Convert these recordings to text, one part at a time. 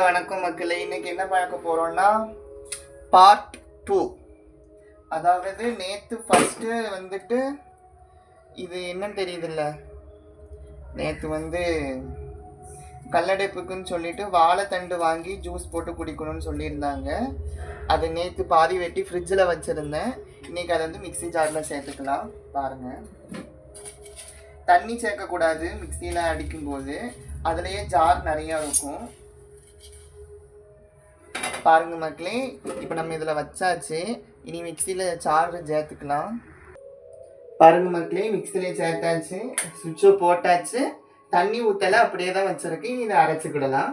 வணக்கம் மக்களே இன்னைக்கு என்ன பார்க்க போறோம்னா பார்ட் டூ அதாவது நேத்து ஃபர்ஸ்ட் வந்துட்டு இது என்னன்னு தெரியுதுல்ல? நேத்து வந்து கல்லடைப்புக்குன்னு சொல்லிட்டு வாழைத்தண்டு வாங்கி ஜூஸ் போட்டு குடிக்கணும்னு சொல்லியிருந்தாங்க. அது நேத்து பாதி வெட்டி ஃப்ரிட்ஜில் வச்சுருந்தேன். இன்னைக்கு அதை வந்து மிக்ஸி ஜாரில் சேர்த்துக்கலாம். பாருங்க. தண்ணி சேர்க்கக்கூடாது. மிக்சியில் அடிக்கும்போது. அதுலேயே ஜார் நிறையா இருக்கும். பாருங்கள் மக்களே இப்போ நம்ம இதில் வச்சாச்சு. இனி மிக்சியில் சாறு சேர்த்துக்கலாம். பாருங்க மக்களே மிக்சியில் சேர்த்தாச்சு. சுவிட்சை போட்டாச்சு. தண்ணி ஊற்றலை அப்படியே தான் வச்சிருக்கு. இதை அரைச்சிக்கிடலாம்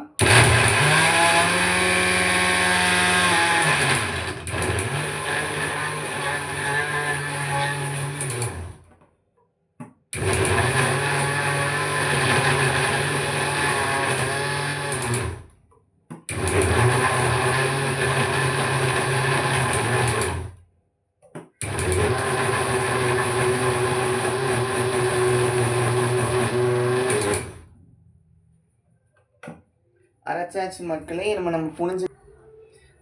அரைச்சாச்சு மக்களே. நம்ம நம்ம புனிஞ்சு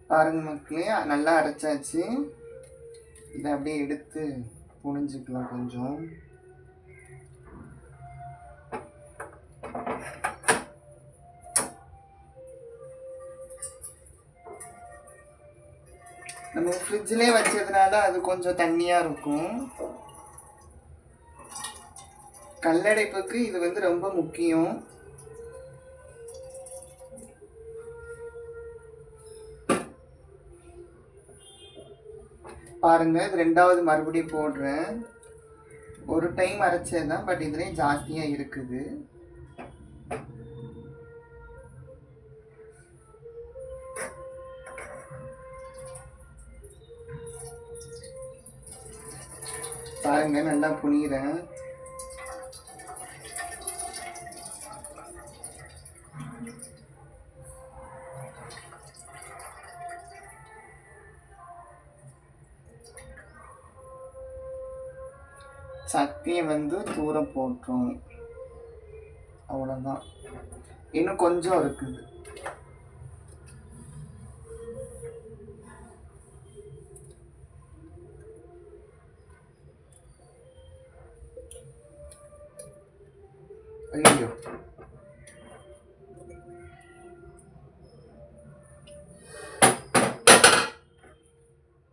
பாருங்கள் மக்களே. நல்லா அரைச்சாச்சு. இதை அப்படியே எடுத்து புனிஞ்சுக்கலாம் கொஞ்சம். நம்ம ஃப்ரிட்ஜ்லேயே வச்சதுனால அது கொஞ்சம் தண்ணியாக இருக்கும். கல்லடைப்புக்கு இது வந்து ரொம்ப முக்கியம். பாருங்கள் இது ரெண்டாவது மறுபடியும் போடுறேன். ஒரு டைம் அரைச்சது தான் பட் இதுலேயும் ஜாஸ்தியாக இருக்குது. பாருங்க நல்லா புனிகிறேன் சக்கையை வந்து தூர போட்டோம் அவ்வளோதான் இன்னும் கொஞ்சம் இருக்குது. ஐயோ.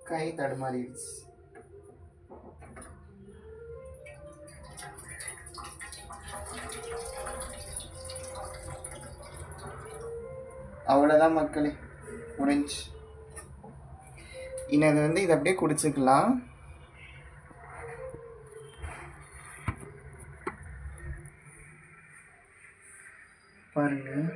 கை தடுமாறிடுச்சு. அவ்வளோதான் மக்களே முடிஞ்சு. இன்னது வந்து இதை அப்படியே குடிச்சுக்கலாம். பாருங்க.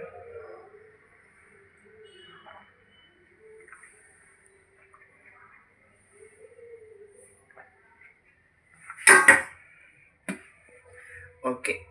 ஓகே.